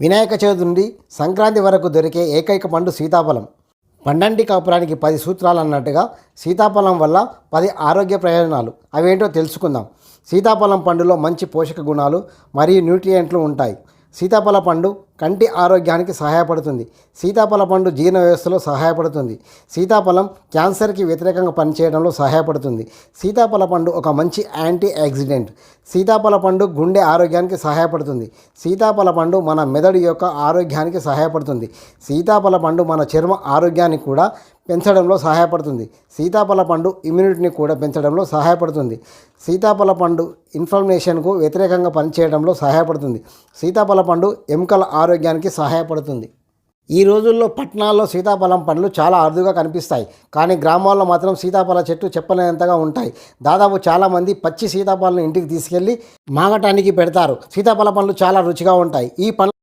వినాయక చవితి నుండి సంక్రాంతి వరకు దొరికే ఏకైక పండు సీతాఫలం. పండంటి కాపురానికి పది సూత్రాలు అన్నట్టుగా సీతాఫలం వల్ల పది ఆరోగ్య ప్రయోజనాలు. అవేంటో తెలుసుకుందాం. సీతాఫలం పండులో మంచి పోషక గుణాలు మరియు న్యూట్రియంట్లు ఉంటాయి. సీతాఫల పండు కంటి ఆరోగ్యానికి సహాయపడుతుంది. సీతాఫల పండు జీర్ణ వ్యవస్థలో సహాయపడుతుంది. సీతాఫలం క్యాన్సర్కి వ్యతిరేకంగా పనిచేయడంలో సహాయపడుతుంది. సీతాఫల పండు ఒక మంచి యాంటీ యాక్సిడెంట్ సీతాఫల పండు గుండె ఆరోగ్యానికి సహాయపడుతుంది. సీతాఫల పండు మన మెదడు యొక్క ఆరోగ్యానికి సహాయపడుతుంది. సీతాఫల పండు మన చర్మ ఆరోగ్యాన్ని కూడా పెంచడంలో సహాయపడుతుంది. సీతాఫల పండు ఇమ్యూనిటీని కూడా పెంచడంలో సహాయపడుతుంది. సీతాఫల పండు ఇన్ఫ్లమేషన్కు వ్యతిరేకంగా పనిచేయడంలో సహాయపడుతుంది. సీతాఫల పండు ఎముకల ఆరోగ్యానికి సహాయపడుతుంది. ఈ రోజుల్లో పట్టణాల్లో సీతాఫలం పండ్లు చాలా అరుదుగా కనిపిస్తాయి. కానీ గ్రామాల్లో మాత్రం సీతాఫల చెట్లు చెప్పలేనంతగా ఉంటాయి. దాదాపు చాలామంది పచ్చి సీతాఫలం ఇంటికి తీసుకెళ్ళి మాగటానికి పెడతారు. సీతాఫల పండ్లు చాలా రుచిగా ఉంటాయి. ఈ పండ్లు